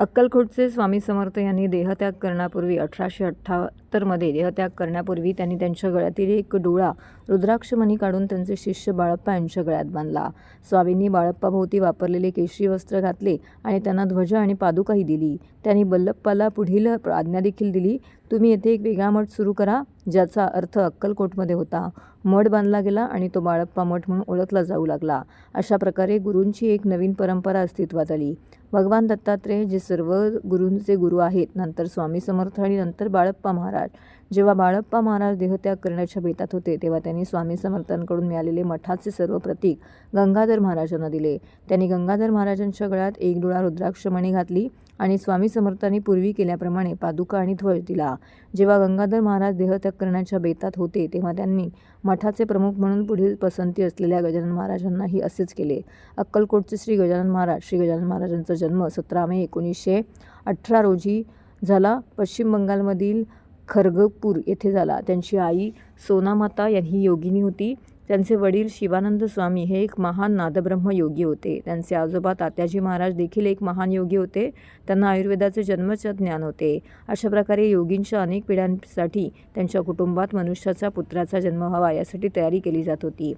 अक्कलकोटचे स्वामी समर्थ यांनी देहत्याग करण्यापूर्वी अठराशे अठ्ठ्याहत्तरमध्ये देहत्याग करण्यापूर्वी त्यांनी त्यांच्या गळ्यातील एक डोळा रुद्राक्षमणी काढून त्यांचे शिष्य बाळप्पा यांच्या गळ्यात बांधला. स्वामींनी बाळप्पाभोवती वापरलेले केशरी वस्त्र घातले आणि त्यांना ध्वज आणि पादुकाही दिली. त्यांनी बल्लप्पाला पुढील आज्ञा देखील दिली तुम्ही येथे एक वेगळा मठ सुरू करा ज्याचा अर्थ अक्कलकोटमध्ये होता. मठ बांधला गेला आणि तो बाळप्पा मठ म्हणून ओळखला जाऊ लागला. अशा प्रकारे गुरूंची एक नवीन परंपरा अस्तित्वात आली. भगवान दत्तात्रेय जे सर्व गुरूंचे गुरु आहेत नंतर स्वामी समर्थ आणि नंतर बाळप्पा महाराज जेव्हा बाळप्पा महाराज देहत्याग करण्याच्या बेतात होते तेव्हा त्यांनी स्वामी समर्थांकडून मिळालेले मठाचे सर्व प्रतीक गंगाधर महाराजांना दिले. त्यांनी गंगाधर महाराजांच्या गळ्यात एक डोळा रुद्राक्षमणी घातली आणि स्वामी समर्थांनी पूर्वी केल्याप्रमाणे पादुका आणि ध्वज दिला. जेव्हा गंगाधर महाराज देहत्याग करण्याच्या बेतात होते तेव्हा त्यांनी मठाचे प्रमुख म्हणून पुढील पसंती असलेल्या गजानन महाराजांनाही असेच केले. अक्कलकोटचे श्री गजानन महाराज श्री गजानन महाराजांचा जन्म सतरा मे एकोणीसशे अठरा रोजी झाला. पश्चिम बंगालमधील खरगपूर येथे झाला. त्यांची आई सोनामाता ही योगिनी होती. त्यांचे वडील शिवानंद स्वामी हे एक महान नादब्रह्म योगी होते. त्यांचे आजोबा तात्याजी महाराज देखील एक महान योगी होते. त्यांना आयुर्वेदाचे जन्मच ज्ञान होते. अशा प्रकारे योगींच्या अनेक पिढ्यांसाठी त्यांच्या कुटुंबात मनुष्याचा पुत्राचा जन्म व्हावा यासाठी तयारी केली जात होती.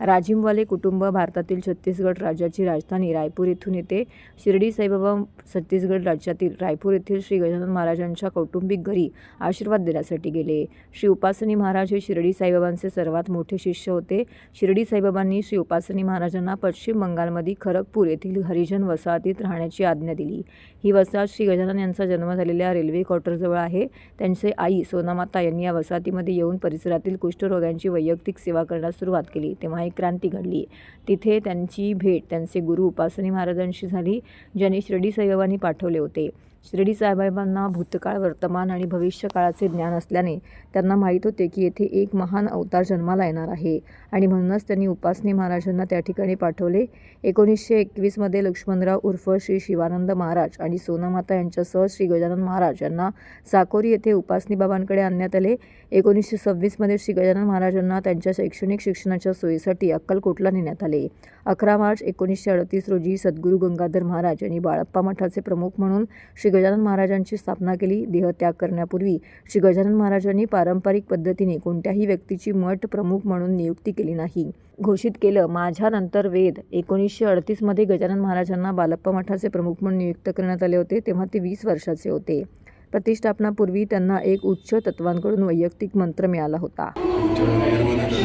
राजिमवाले कुटुंब भारतातील छत्तीसगड राज्याची राजधानी रायपूर येथून येते. शिर्डी साईबाबा छत्तीसगड राज्यातील रायपूर येथील श्री गजानन महाराजांच्या कौटुंबिक घरी आशीर्वाद देण्यासाठी गेले. श्री उपासनी महाराज हे शिर्डी साईबाबांचे सर्वात मोठे शिष्य होते. शिर्डी साईबाबांनी श्री उपासनी महाराजांना पश्चिम बंगालमधील खरगपूर येथील हरिजन वसाहतीत राहण्याची आज्ञा दिली. ही वसाहत श्री गजानन यांचा जन्म झालेल्या रेल्वे क्वार्टरजवळ आहे. त्यांचे आई सोनामाता यांनी या वसाहतीमध्ये येऊन परिसरातील कुष्ठरोग्यांची वैयक्तिक सेवा करण्यास सुरुवात केली. तेव्हा एक क्रांती घडली. तिथे त्यांची भेट त्यांचे गुरु उपासनी महाराजांशी झाली ज्यांनी शिर्डी साईबाबांनी पाठवले होते. शिर्डी साहेबांना भूतकाळ वर्तमान आणि भविष्य काळाचे ज्ञान असल्याने त्यांना माहीत होते की येथे एक महान अवतार जन्माला येणार आहे. आणि म्हणूनच त्यांनी उपासनी महाराजांना त्या ठिकाणी पाठवले. एकोणीसशे एकवीसमध्ये लक्ष्मणराव उर्फ श्री शिवानंद महाराज आणि सोनामाता यांच्यासह श्री गजानन महाराज यांना साकोरी येथे उपासनी बाबांकडे आणण्यात आले. एकोणीसशे सव्वीसमध्ये श्री गजानन महाराजांना त्यांच्या शैक्षणिक शिक्षणाच्या सोयीसाठी अक्कलकोटला नेण्यात आले. अकरा मार्च एकोणीसशे अडतीस रोजी सद्गुरू गंगाधर महाराज यांनी बाळप्पा मठाचे प्रमुख म्हणून श्री श्री गजानन महाराजांची स्थापना केली. देहत्याग करण्यापूर्वी श्री गजानन महाराजांनी पारंपरिक पद्धतीने कोणत्याही व्यक्तीची मठ प्रमुख म्हणून नियुक्ती केली नाही. घोषित केलं माझ्यानंतर वेद. एकोणीसशे अडतीसमध्ये गजानन महाराजांना बालप्पा मठाचे प्रमुख म्हणून नियुक्त करण्यात आले होते तेव्हा ते वीस वर्षाचे होते. प्रतिष्ठापनापूर्वी त्यांना एक उच्च तत्वांकडून वैयक्तिक मंत्र मिळाला होता. आमच्या एअरमध्ये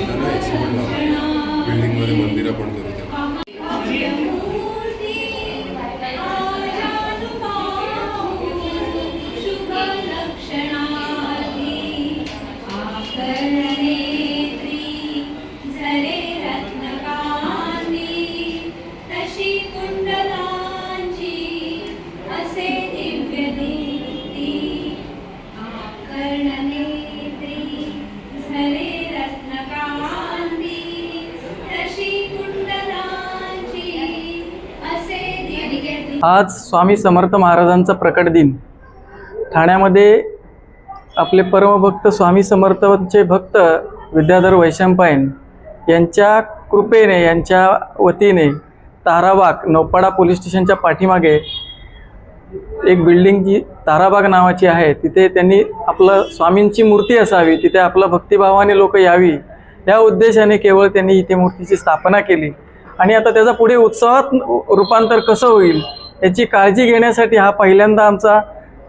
आज स्वामी समर्थ महाराजांचा प्रकट दिन. ठाण्यामध्ये आपले परमभक्त स्वामी समर्थांचे भक्त विद्याधर वैशंपायन यांच्या कृपेने यांच्या वतीने ताराबाग नौपाडा पोलीस स्टेशनच्या पाठीमागे एक बिल्डिंग जी ताराबाग नावाची आहे तिथे त्यांनी आपलं स्वामींची मूर्ती असावी तिथे आपलं भक्तिभावाने लोक यावी या उद्देशाने केवळ त्यांनी इथे मूर्तीची स्थापना केली. आणि आता त्याचा पुढे उत्सवात रूपांतर कसं होईल? याची काळजी घेण्यासाठी हा पहिल्यांदा आमचा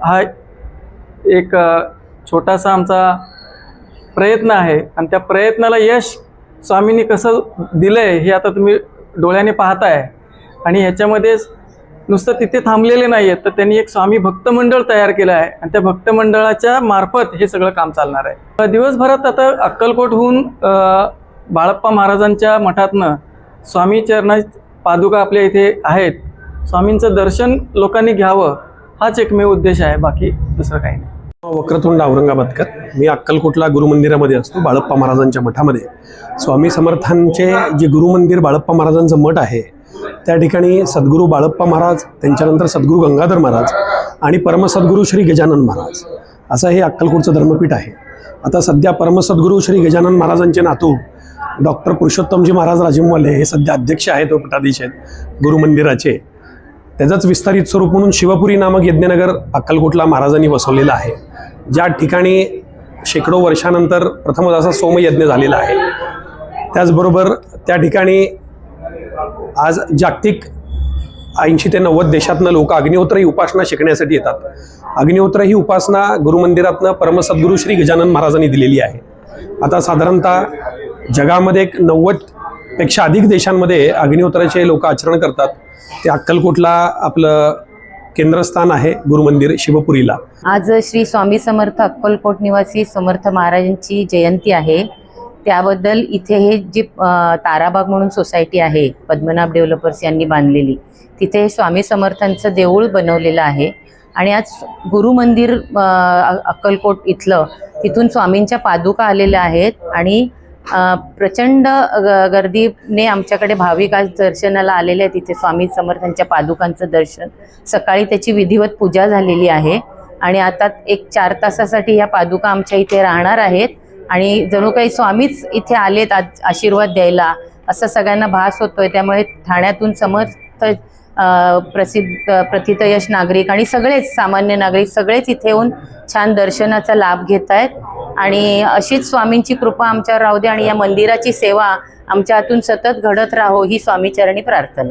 हा एक छोटासा आमचा प्रयत्न आहे. आणि त्या प्रयत्नाला यश स्वामींनी कसं दिलं आहे हे आता तुम्ही डोळ्याने पाहताय. आणि ह्याच्यामध्येच नुसतं तिथे थांबलेले नाही आहेत तर त्यांनी एक स्वामी भक्तमंडळ तयार केलं आहे. आणि त्या भक्तमंडळाच्या मार्फत हे सगळं काम चालणार आहे. दिवसभरात आता अक्कलकोटहून बाळप्पा महाराजांच्या मठातनं स्वामी चरणा पादुका आपल्या इथे आहेत. स्वामींचं दर्शन लोकांनी घ्यावं हाच एकमेव उद्देश आहे बाकी दुसरं काही नाही. वक्रतुंड औरंगाबादकर मी अक्कलकोटला गुरुमंदिरामध्ये असतो बाळप्पा महाराजांच्या मठामध्ये. स्वामी समर्थांचे जे गुरुमंदिर बाळप्पा महाराजांचं मठ आहे त्या ठिकाणी सद्गुरू बाळप्पा महाराज त्यांच्यानंतर सद्गुरू गंगाधर महाराज आणि परमसद्गुरू श्री गजानन महाराज. असं हे अक्कलकोटचं धर्मपीठ आहे. आता सध्या परमसद्गुरू श्री गजानन महाराजांचे नातू डॉक्टर पुरुषोत्तमजी महाराज राजिमवाले हे सध्या अध्यक्ष आहेत व आहेत गुरुमंदिराचे. त्याचंच विस्तारित स्वरूप म्हणून शिवपुरी नामक यज्ञनगर अक्कलकोटला महाराजांनी वसवलेलं आहे. ज्या ठिकाणी शेकडो वर्षानंतर प्रथमच असा सोमयज्ञ झालेला आहे. त्याचबरोबर त्या ठिकाणी आज जागतिक ऐंशी ते नव्वद देशातनं लोक अग्निहोत्र ही उपासना शिकण्यासाठी येतात. अग्निहोत्र ही उपासना गुरुमंदिरातनं परमसद्गुरू श्री गजानन महाराजांनी दिलेली आहे. आता साधारणतः जगामध्ये एक नव्वद पेक्षा अधिक देशांमध्ये अग्निहोत्राचे लोक आचरण करतात. ते अक्कलकोटला आपलं केंद्रस्थान आहे गुरुमंदिर शिवपुरीला. आज श्री स्वामी समर्थ अक्कलकोट निवासी समर्थ महाराजांची जयंती आहे. त्याबद्दल इथे हे जी ताराबाग म्हणून सोसायटी आहे पद्मनाभ डेव्हलपर्स यांनी बांधलेली तिथे स्वामी समर्थांचं देऊळ बनवलेलं आहे. आणि आज गुरुमंदिर अक्कलकोट इथलं तिथून स्वामींच्या पादुका आलेल्या आहेत. आणि प्रचंड ग- गर्दीने आमच्याकडे भाविक आज दर्शनाला आलेले आहेत. तिथे स्वामी समर्थांच्या पादुकांचं दर्शन. सकाळी त्याची विधिवत पूजा झालेली आहे. आणि आता एक चार तासासाठी ह्या पादुका आमच्या इथे राहणार आहेत. आणि जणू काही स्वामीच इथे आलेत आज आशीर्वाद द्यायला. असं सगळ्यांना भास होतोय. त्यामुळे ठाण्यातून समर्थ प्रसिद्ध प्रथितयश नागरिक आणि सगळेच सामान्य नागरिक सगळेच इथे येऊन छान दर्शनाचा लाभ घेत आहेत आणि अशीच स्वामींची कृपा आमच्यावर राहू दे आणि या मंदिराची सेवा आमच्या हातून सतत घडत राहो ही स्वामीचरणी प्रार्थना.